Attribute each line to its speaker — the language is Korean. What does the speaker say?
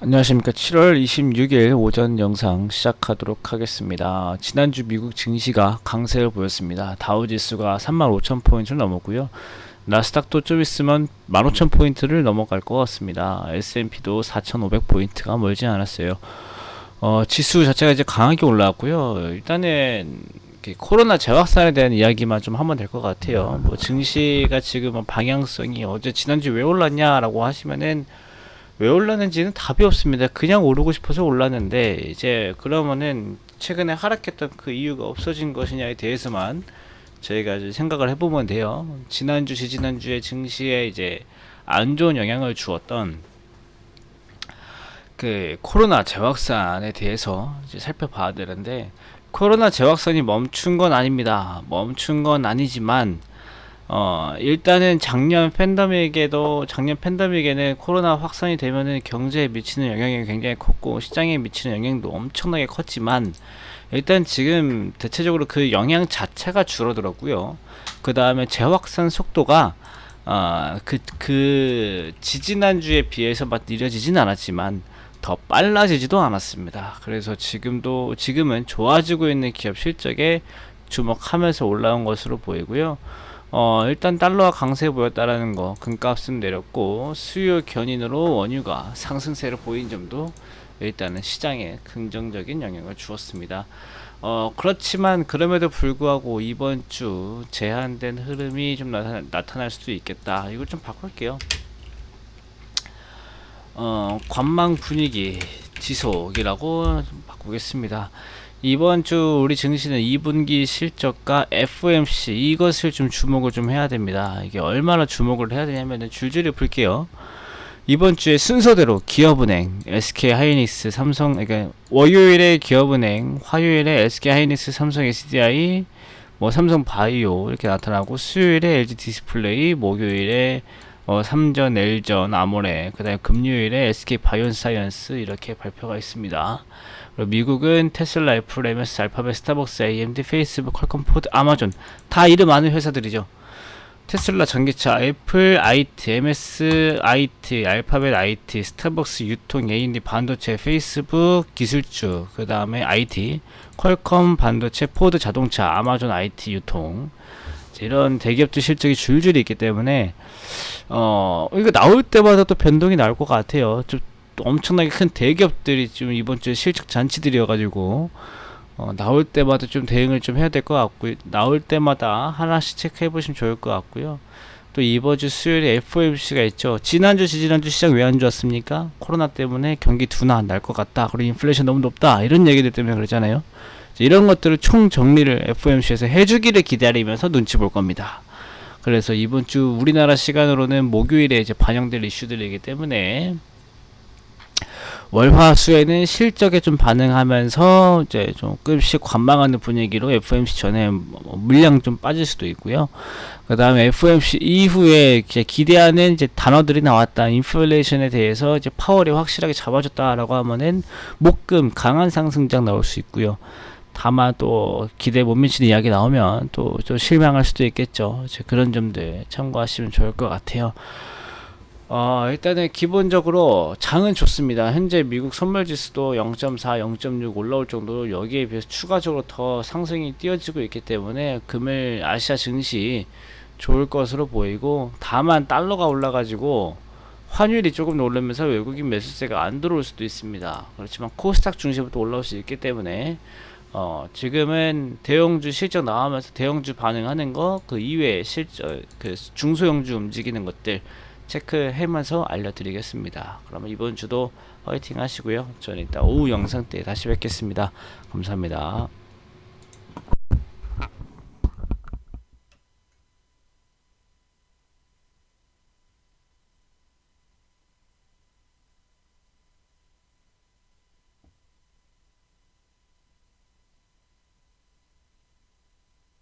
Speaker 1: 안녕하십니까. 7월 26일 오전 영상 시작하도록 하겠습니다. 지난주 미국 증시가 강세를 보였습니다. 다우 지수가 35,000포인트를 넘었고요. 나스닥도 좀 있으면 15,000포인트를 넘어갈 것 같습니다. S&P도 4,500포인트가 멀지 않았어요. 어, 지수 자체가 이제 강하게 올라왔고요. 일단은 코로나 재확산에 대한 이야기만 좀 하면 될 것 같아요. 뭐 증시가 지금 뭐 방향성이 어제 지난주 왜 올랐냐라고 하시면은 왜 올랐는지는 답이 없습니다. 그냥 오르고 싶어서 올랐는데 이제 그러면은 최근에 하락했던 그 이유가 없어진 것이냐에 대해서만 저희가 이제 생각을 해보면 돼요. 지난주, 지지난주에 증시에 이제 안 좋은 영향을 주었던 그 코로나 재확산에 대해서 이제 살펴봐야 되는데 코로나 재확산이 멈춘 건 아닙니다. 멈춘 건 아니지만 어, 일단은 작년 팬데믹에도 작년 팬데믹에는 코로나 확산이 되면은 경제에 미치는 영향이 굉장히 컸고 시장에 미치는 영향도 엄청나게 컸지만 일단 지금 대체적으로 그 영향 자체가 줄어들었고요. 그 다음에 재확산 속도가 아, 그, 그, 지지난주에 비해서 막 느려지진 않았지만, 더 빨라지지도 않았습니다. 그래서 지금도, 지금은 좋아지고 있는 기업 실적에 주목하면서 올라온 것으로 보이고요. 어, 일단 달러가 강세 보였다라는 거, 금값은 내렸고, 수요 견인으로 원유가 상승세를 보인 점도 일단은 시장에 긍정적인 영향을 주었습니다. 어, 그렇지만 그럼에도 불구하고 이번 주 제한된 흐름이 좀 나타, 나타날 수도 있겠다. 이걸 좀 바꿀게요. 어, 관망 분위기 지속이라고 좀 바꾸겠습니다. 이번 주 우리 증시는 2분기 실적과 FOMC 이것을 좀 주목을 좀 해야 됩니다. 이게 얼마나 주목을 해야 되냐면은 줄줄이 볼게요. 이번 주에 순서대로 기업은행, SK 하이닉스, 삼성, 그러니까 월요일에 기업은행, 화요일에 SK 하이닉스, 삼성 SDI, 뭐 삼성 바이오 이렇게 나타나고 수요일에 LG 디스플레이, 목요일에 어, 삼전, L전, 아모레, 그 다음에 금요일에 SK 바이온사이언스 이렇게 발표가 있습니다. 미국은 테슬라, 애플, MS, 알파벳, 스타벅스, AMD, 페이스북, 퀄컴, 포드, 아마존 다 이름 아는 회사들이죠. 테슬라 전기차, 애플, IT, MS, IT, 알파벳, IT, 스타벅스, 유통, AMD, 반도체, 페이스북, 기술주, 그 다음에 IT, 퀄컴, 반도체, 포드, 자동차, 아마존, IT, 유통 이런 대기업들 실적이 줄줄이 있기 때문에 어 이거 나올 때마다 또 변동이 나올 것 같아요. 좀 엄청나게 큰 대기업들이 좀 이번 주에 실적 잔치들이어가지고 어, 나올 때마다 좀 대응을 좀 해야 될 것 같고요. 나올 때마다 하나씩 체크해 보시면 좋을 것 같고요. 또 이번 주 수요일에 FOMC가 있죠. 지난주, 지지난주 시장 왜 안 좋았습니까? 코로나 때문에 경기 둔화 날 것 같다. 그리고 인플레이션 너무 높다. 이런 얘기들 때문에 그러잖아요. 이런 것들을 총 정리를 FOMC에서 해주기를 기다리면서 눈치 볼 겁니다. 그래서 이번 주 우리나라 시간으로는 목요일에 이제 반영될 이슈들이기 때문에 월화수에는 실적에 좀 반응하면서 이제 조금씩 관망하는 분위기로 FOMC 전에 뭐 물량 좀 빠질 수도 있고요. 그 다음에 FOMC 이후에 이제 기대하는 이제 단어들이 나왔다. 인플레이션에 대해서 이제 파월이 확실하게 잡아줬다라고 하면은 목금 강한 상승장 나올 수 있고요. 다만 또 기대 못 미치는 이야기 나오면 또 좀 실망할 수도 있겠죠. 이제 그런 점들 참고하시면 좋을 것 같아요. 어, 일단은 기본적으로 장은 좋습니다. 현재 미국 선물 지수도 0.4, 0.6 올라올 정도로 여기에 비해서 추가적으로 더 상승이 띄어지고 있기 때문에 금일 아시아 증시 좋을 것으로 보이고 다만 달러가 올라가지고 환율이 조금 오르면서 외국인 매수세가 안 들어올 수도 있습니다. 그렇지만 코스닥 중심부터 올라올 수 있기 때문에 어, 지금은 대형주 실적 나오면서 대형주 반응하는 거 그 이외에 실적 그 중소형주 움직이는 것들 체크하면서 알려드리겠습니다. 그러면 이번 주도 화이팅 하시고요. 저는 이따 오후 영상 때 다시 뵙겠습니다. 감사합니다.